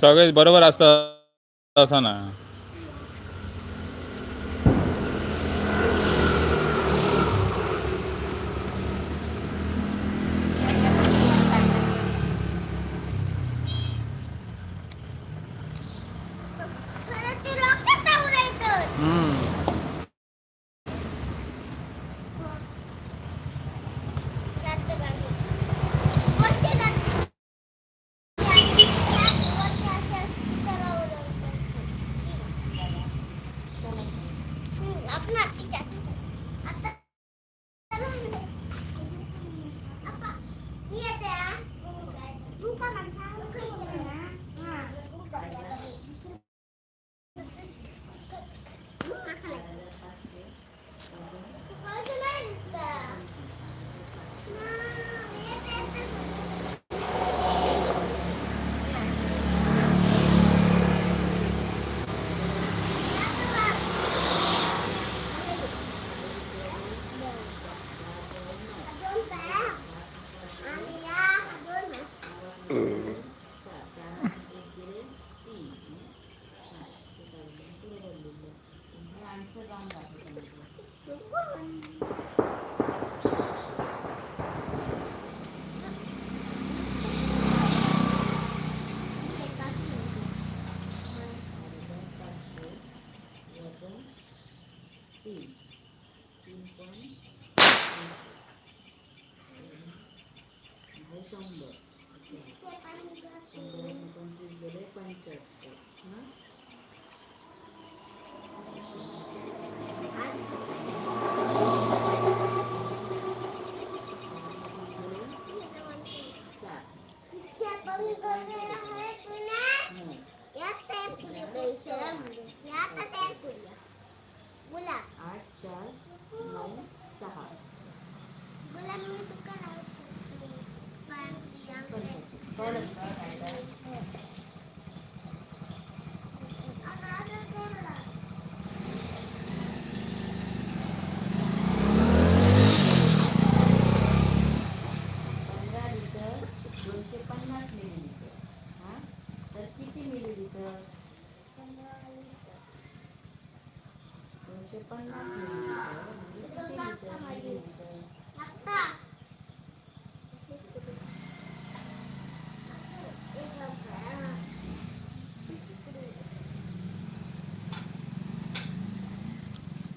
सगळे बरोबर असतं असं ना. गुलाब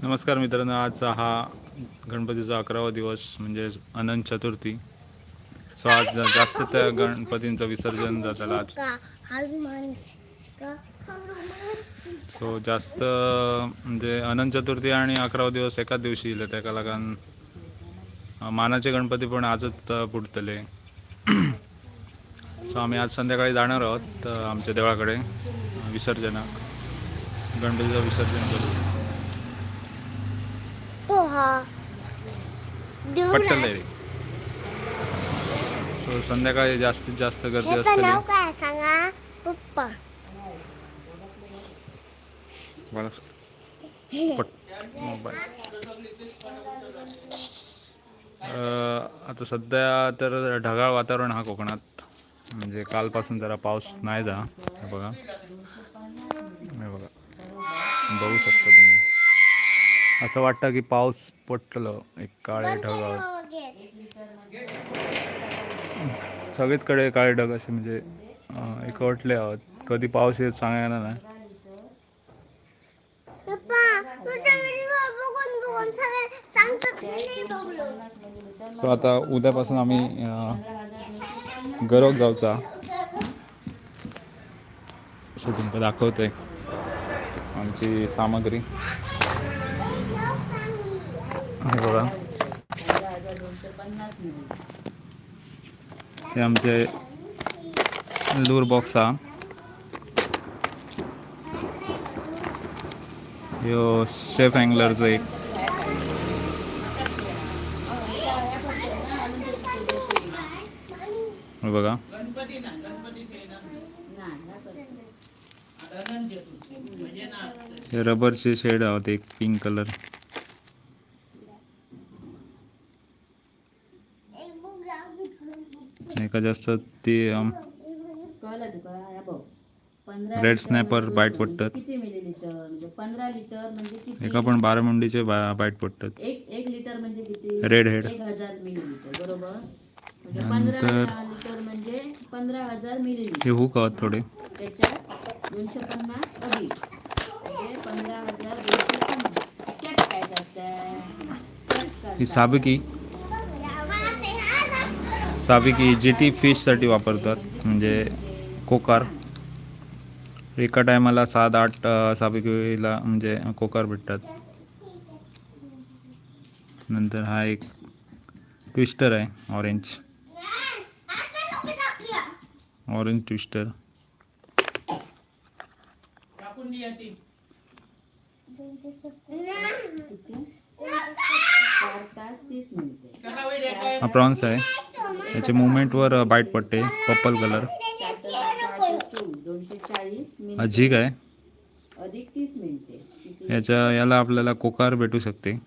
नमस्कार मित्रांनो आज हा गणपतीचा अकरावा दिवस म्हणजे अनंत चतुर्थी. सो आज जास्त त्या गणपतींचं विसर्जन झालं आज. सो जास्त म्हणजे अनंत चतुर्थी आणि अकरावा दिवस एकाच दिवशी येईल त्या लागून मानाचे गणपती पण आजच पुटतले पुडतले सो आम्ही आज संध्याकाळी जाणार आहोत आमच्या देवळाकडे विसर्जनाक. गणपतीचं विसर्जन करू. आहे. रे. सो संध्याकाळी जास्तीत जास्त गर्दी ह्याचं नाव असते काय सांगा? पप्पा. मला पट मोबाईल. अं, आता सध्या तर ढगाळ वातावरण हा कोकणात. म्हणजे कालपासून जरा पाऊस नाही जा हे बघा. हे बघा. बघू शकता तुम्ही. असं वाटतं की पाऊस पडलं एक काळे ढगाळ. सगळीकडे काळे ढग असे म्हणजे एकवटले आहोत. कधी पाऊस येत सांगायला नाही. सो आता उद्यापासून आम्ही अं, गरोक जाऊचा सो तुमका दाखवते आमची सामग्री. बघा. हे आमचे लूर बॉक्स हा. ह्यो शेफ अँगलरचो एक. बघा. हे रबरचे शेड आहोत एक पिंक कलर एक बुक एका जास्त ते अम, कळलं तुका या बघ. पंधरा रेड लिटर स्नॅपर बाईट पडतात. किती मिलीलिटर म्हणजे पंधरा लिटर म्हणजे किती? एका पण बारा मुंडीचे बा- बाईट पडतात. एक एक लिटर म्हणजे किती? रेड हेड एक हजार मिलीलिटर बरोबर? म्हणजे पंधरा लिटर म्हणजे पंधरा हजार मिलीलिटर हे हुक आहोत थोडे. त्याच्यात दोनशे पन्नास अधिक म्हणजे पंधरा हजार दोनशे पन्नास. त्यात काय करताय त्यात ही. साबिकी. साबिकी जी टी फिशसाठी वापरतात म्हणजे कोकार. एका टायमाला सात आठ अ, साबिकीला म्हणजे कोकार भेटतात. नंतर हा एक ट्विस्टर आहे ऑरेंज ऑरेंज ट्विस्टर हा प्रॉन्स आहे. याच्या मुवमेंटवर बाईट पडते पर्पल कलर. चार झिग आहे. याच्या याला आपल्याला कोकार भेटू शकते.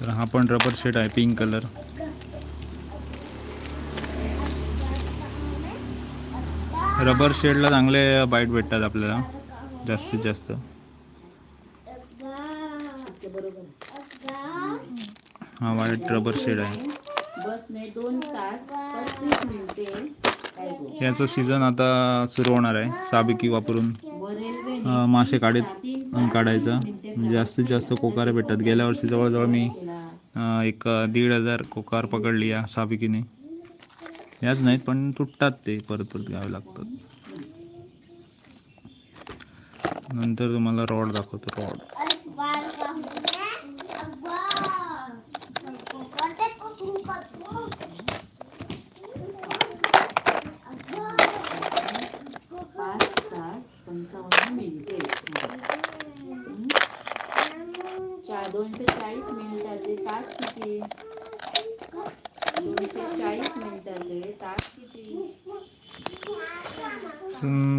तर हा पण रबर शेड आहे पिंक कलर. रबर शेडला चांगले बाईट भेटतात आपल्याला जास्तीत जास्त इतके बरोबर आहे. हा वाईट रबर शेड आहे. बसने दोन तास पस्तीस मिनिटे काय गो याचं सीझन आता सुरू होणार आहे साबिकी वापरून. मासे काढीत काढायचं. म्हणजे जास्तीत जास्त कोकारे भेटतात. गेल्या वर्षी जवळजवळ मी एक दीड हजार कोकार पकडली या साबिकीने. याच नाहीत पण तुटतात ते परत परत घ्यावे लागतात. नंतर तुम्हाला रॉड दाखवतो रॉड. पाच तास पंचावन्न मिनिटे हं? चार दोनशे चाळीस मिनिटाचे तास किती दोनशे चाळीस मिनिटाचे तास किती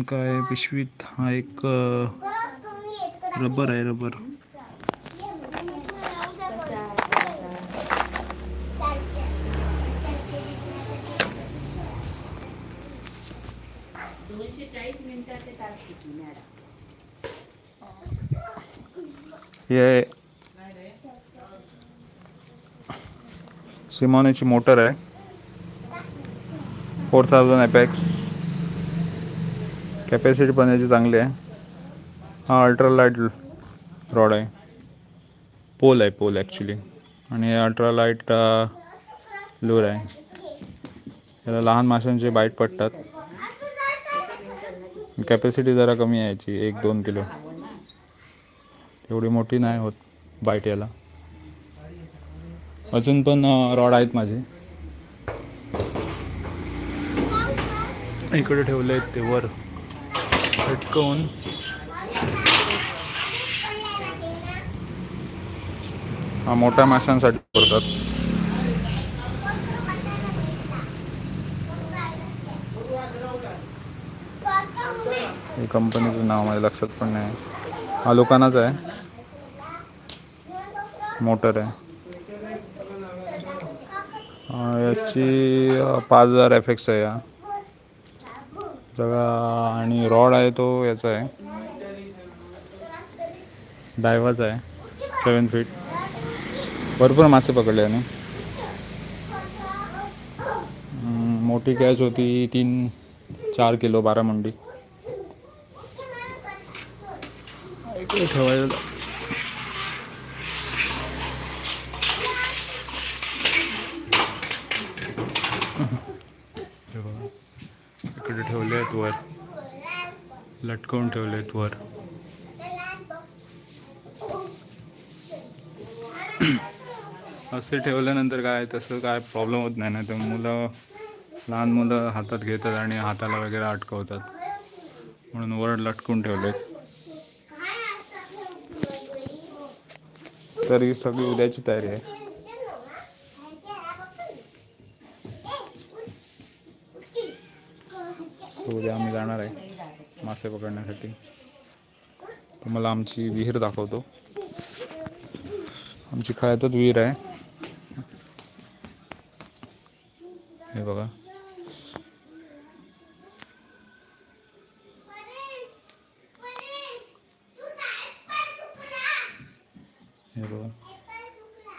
काय पिशवीत हा एक रबर आहे रबर कसा कसा? दोनशे चाळीस मिनिटाचे तास किती मॅडम हे सिमॉनीची मोटर आहे. फोर थाउजंड एपॅक्स कॅपॅसिटी पण याची चांगली आहे. हा अल्ट्रा लाइट रॉड आहे. पोल आहे पोल ॲक्च्युली आणि अल्ट्रालाईट लूर uh, आहे. याला लहान माशांचे बाईट पडतात कॅपॅसिटी जरा कमी आहे याची एक दोन किलो. एवढी मोठी नाही होत बाईट याला अजून पण रॉड आहेत माझे. इकडे ठेवले आहेत ते वर. अटकवून हा मोठ्या माशांसाठी करतात. हे कंपनीचं नाव माझ्या लक्षात पण नाही. हा लोकांनाच आहे. मोटर आहे. याची पाच हजार एफ एक्स आहे या सगळा आणि रॉड आहे तो याचा आहे. डायवाचा आहे. सेवन फीट भरपूर मासे पकडले आणि मोठी कॅच होती तीन चार किलो बारा मंडी. ठेवायला हे बघा. इकडे ठेवले आहेत वर. लटकवून ठेवले आहेत वर. असे ठेवल्यानंतर काय तसं काय प्रॉब्लेम होत नाही ना. तर मुलं लहान मुलं हातात घेतात आणि हाताला वगैरे अटकवतात. म्हणून वर लटकून ठेवले तर ही सगळी उद्याची तयारी आहे. उद्या आम्ही जाणार आहे मासे पकडण्यासाठी. तुम्हाला आमची विहीर दाखवतो. आमची खळ्यातच विहीर आहे. हे बघा. हे बघा.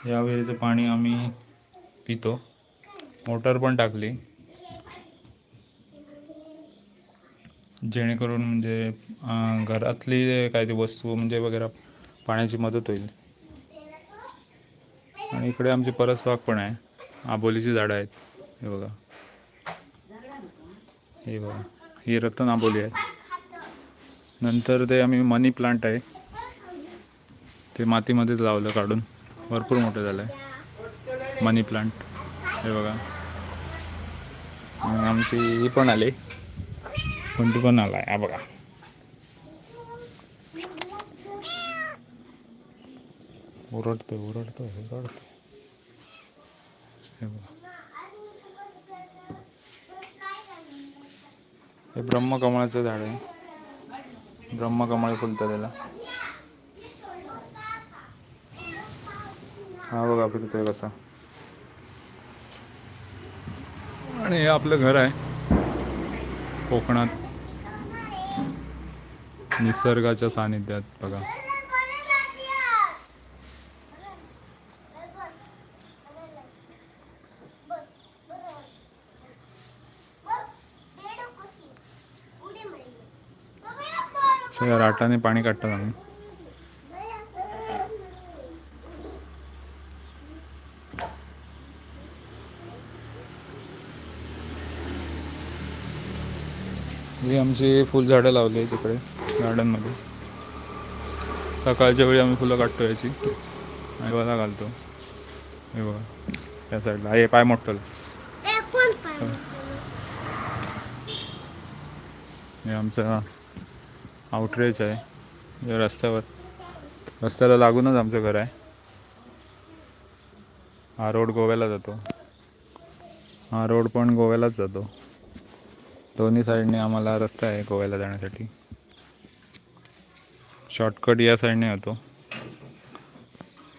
या विहिरीचं पाणी आम्ही पितो. मोटर पण टाकली. जेणेकरून म्हणजे घरातली काय ती वस्तू म्हणजे वगैरे पाण्याची मदत होईल. आणि इकडे आमची परसबाग पण आहे. आबोलीची झाडं आहेत. हे बघा. हे बघा. ही रतन आबोली आहे. नंतर ते आम्ही मनी प्लांट आहे. ते मातीमध्येच लावलं काढून. भरपूर मोठं झालं आहे. Money plant. हे बघा. आमची ही पण आली. कोणती पण आला आहे. हा बघा. ओरडतोय ओरडतोय ओरडतोय. हे बघा. हे ब्रह्मकमळाचं झाड आहे. ब्रह्मकमळ फुलतं त्याला हा बघा फिरतोय कसा. आणि हे आपलं घर आहे. कोकणात निसर्गाच्या सानिध्यात बघा. राटाने पाणी काढतात आम्ही. ही आमची फुलझाडं लावली आहे तिकडे गार्डनमध्ये सकाळच्या वेळी आम्ही फुलं काढतो याची. आणि बघा घालतो. हे बघा त्या साईडला हे पाय मोठं हे. आमचं आउटरेच आहे. रस्त्यावर. रस्त्याला लागूनच आमचं घर आहे. हा रोड गोव्याला जातो. हा रोड पण गोव्यालाच जातो. दोन्ही साईडने आम्हाला रस्ता आहे गोव्याला जाण्यासाठी. शॉर्टकट या साईडने होतो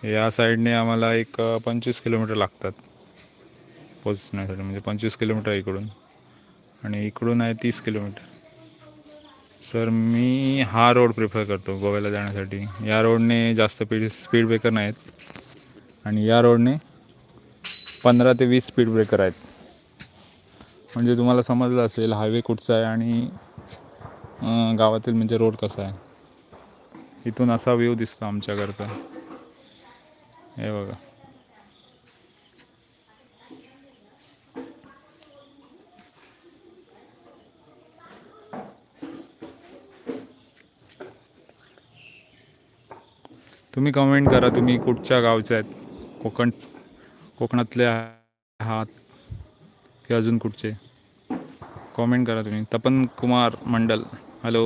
या साईडने आम्हाला एक पंचवीस किलोमीटर लागतात पोचण्यासाठी म्हणजे पंचवीस किलोमीटर इकडून. आणि इकडून आहे तीस किलोमीटर. सर मी हा रोड प्रिफर करतो गोव्याला जाण्यासाठी. या रोडने जास्त स्पीड स्पीड ब्रेकर नाहीत. आणि या रोडने पंधरा ते वीस स्पीड ब्रेकर आहेत. म्हणजे तुम्हाला समजलं असेल हायवे कुठचा आहे आणि गावातील म्हणजे रोड कसा आहे. इथून असा व्ह्यू दिसतो आमच्या घरचा. हे बघा. तुम्ही कमेंट करा तुम्ही कुठच्या गावच्या आहेत. कोकण कोकणातले आहात. की अजून कुठचे? कमेंट करा तुम्ही. तपन कुमार मंडल. हॅलो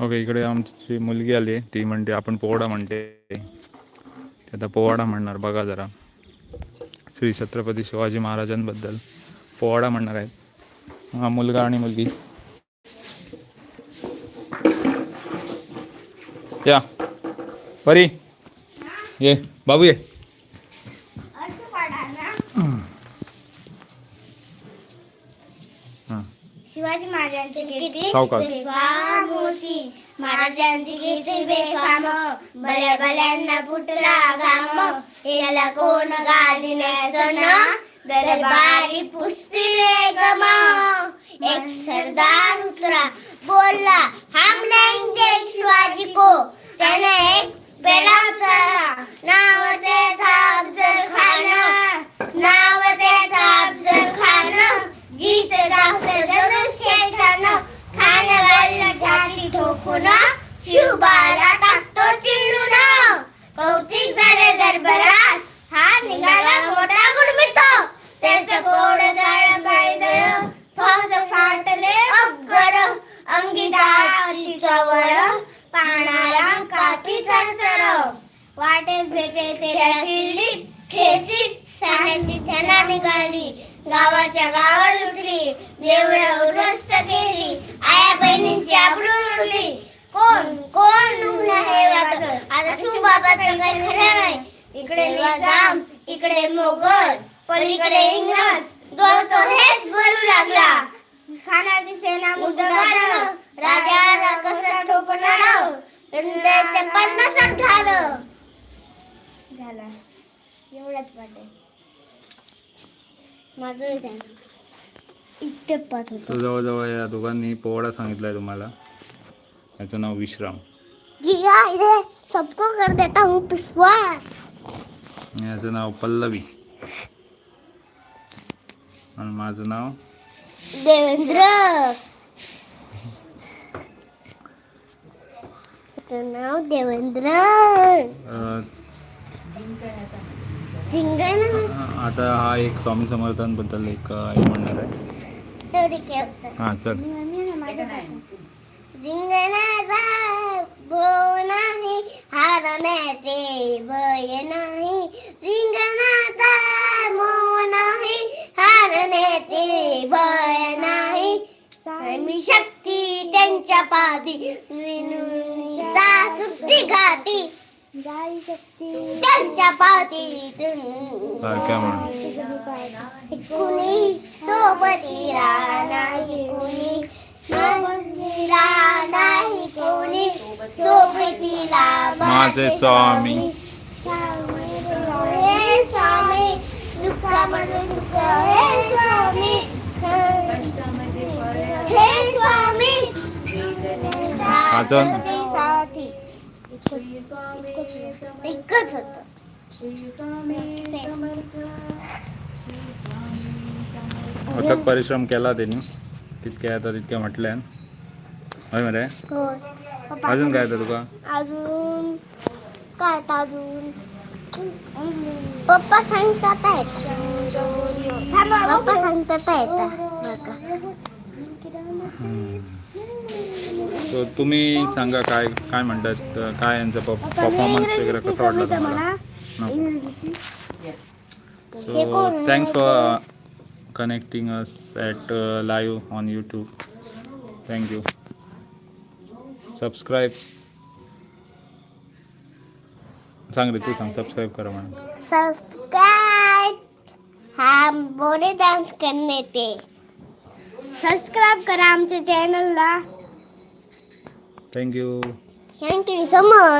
ओके इकडे आमची मुलगी आली आहे. ती म्हणते आपण पोवाडा म्हणते. ते आता पोवाडा म्हणणार बघा जरा. श्री छत्रपती शिवाजी महाराजांबद्दल. पोवाडा म्हणणार आहेत. हा मुलगा आणि मुलगी. या. परी. ये बाबू ये. हां. शिवाजी महाराजांचे महाराजांची बेफाम. भल्या भल्यांना फुटला घाम. याला कोण सण दरबारी पुसती गम. एक सरदार उतरा. बोलला हम लेंगे शिवाजी को। त्याने एक पेरा उचलला नाव त्याचा अफजल खान नाव त्याचा अफजल खान जीत दाखल सुबाबाचं काही खरं इकडे निजाम इकडे मोगल पलीकडे इंग्रज. जो तो हेच बोलू लागला. खानाची सेना मुंडगार राजा कसं ठोकणार? ते पन्नास झालं. झालं. एवढ्याच पाठ माझं झालं. इथे पाठ होत. जवळजवळ या दोघांनी पोवाडा सांगितलाय तुम्हाला. याचं नाव विश्राम. गिगा इधर सबको कर देता हूँ विश्वास। याचं नाव पल्लवी। आणि माझं नाव? देवेंद्र। त्याचं नाव देवेंद्र। अं, आता हा एक स्वामी समर्थांबद्दल एक अं, हे म्हणणार आहे. हां चल. जिंकण्याचा भो नाही हारण्याचे भय नाही जिंकण्याचा मो नाही हारण्याचे भय नाही मी शक्ती त्यांच्या पादी विनुनीचा सुद्धी घाती त्यांच्या पाठीतून सारख्या म्हण कुणी सोबती नाही कुणी सोबती नाही कुणी सोबतीला माझे स्वामी. हे दुःखामध्ये सुख. हे हे अजून? एकच होत. अथक परिश्रम केला त्यांनी. तितके आता तितके म्हटले होय मरे? अजून काय येतं तुका? अजून काय अजून? पप्पा सांगतात पप्पा सांगतात. सो तुम्ही सांगा काय काय म्हणतात काय यांचा परफॉर्मन्स वगैरे कसं वाटलं तुम्हाला? So thanks for connecting us at live on YouTube thank you subscribe सांग रे तू सांग सबस्क्राईब करा म्हणून. सब्सक्राइब हम बोले डांस करने ते सबस्क्राईब करा आमच्या चॅनलला थँक्यू थँक्यू सो मच